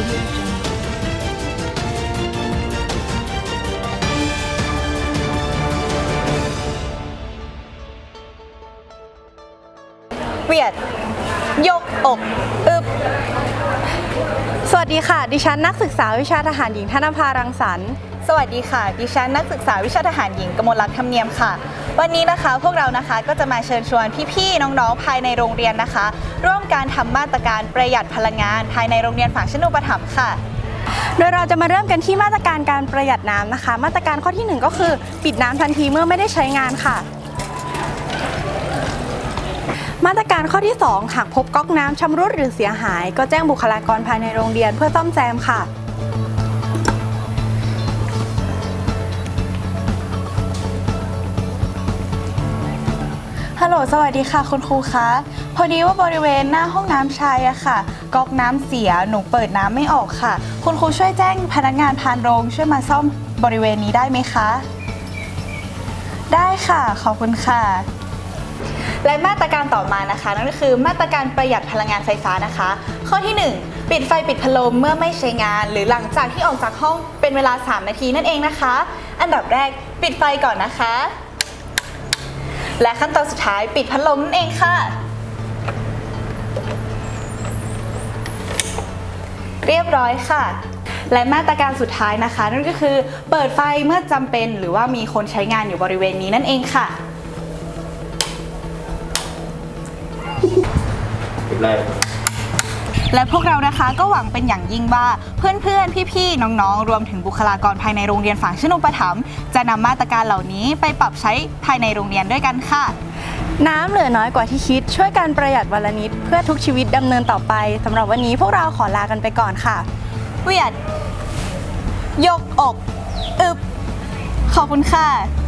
เวียด ยกอก อึบ สวัสดีค่ะ ดิฉันนักศึกษาวิชาทหารหญิงธนภารังสรรคสวัสดีค่ะ ดิฉันนักศึกษาวิชาทหารหญิงกมลรัตน์ธรรมเนียมค่ะ วันนี้นะคะพวกเรานะคะก็จะมาเชิญชวนพี่ๆน้องๆภายในโรงเรียนนะคะ ร่วมการทำมาตรการประหยัดพลังงาน ภายในโรงเรียนฝั่งชนุปถัมภ์ค่ะ โดยเราจะมาเริ่มกันที่มาตรการการประหยัดน้ำนะคะ มาตรการข้อที่หนึ่งก็คือปิดน้ำทันทีเมื่อไม่ได้ใช้งานค่ะ มาตรการข้อที่ 2 หากพบก๊อกน้ำชำรุดหรือเสียหาย ก็แจ้งบุคลากรภายในโรงเรียนเพื่อซ่อมแซมค่ะ ฮัลโหล สวัสดีค่ะ คุณครูคะ พอดีว่าบริเวณหน้าห้องน้ำชายอะค่ะ ก๊อกน้ำเสีย หนูเปิดน้ำไม่ออกค่ะ คุณครูช่วยแจ้งพนักงานพานโรงช่วยมาซ่อมบริเวณนี้ได้ไหมคะ ได้ค่ะ ขอบคุณค่ะ และมาตรการต่อมานะคะ นั่นก็คือมาตรการประหยัดพลังงานไฟฟ้านะคะ ข้อที่ 1 ปิดไฟปิดพัดลมเมื่อไม่ใช้งาน หรือหลังจากที่ออกจากห้องเป็นเวลา 3 นาทีนั่นเองนะคะ อันดับแรกปิดไฟก่อนนะคะ และขั้นตอนสุดท้ายปิดพัดลมนั่นเองค่ะ เรียบร้อยค่ะ และมาตรการสุดท้ายนะคะ นั่นก็คือ เปิดไฟเมื่อจำเป็น หรือว่ามีคนใช้งานอยู่บริเวณนี้นั่นเองค่ะปิดเลย และพวกเรานะคะก็หวังเป็นอย่างยิ่งว่าเพื่อนๆ พี่ๆ น้องๆ รวมถึงบุคลากรภายในโรงเรียนฝั่งชนุปถัมภ์จะนำมาตรการเหล่านี้ไปปรับใช้ภายในโรงเรียนด้วยกันค่ะ น้ำเหลือน้อยกว่าที่คิด ช่วยกันประหยัดวันละนิด เพื่อทุกชีวิตดำเนินต่อไปสำหรับวันนี้พวกเราขอลากันไปก่อนค่ะเวียดยกอก อึบ ขอบคุณค่ะ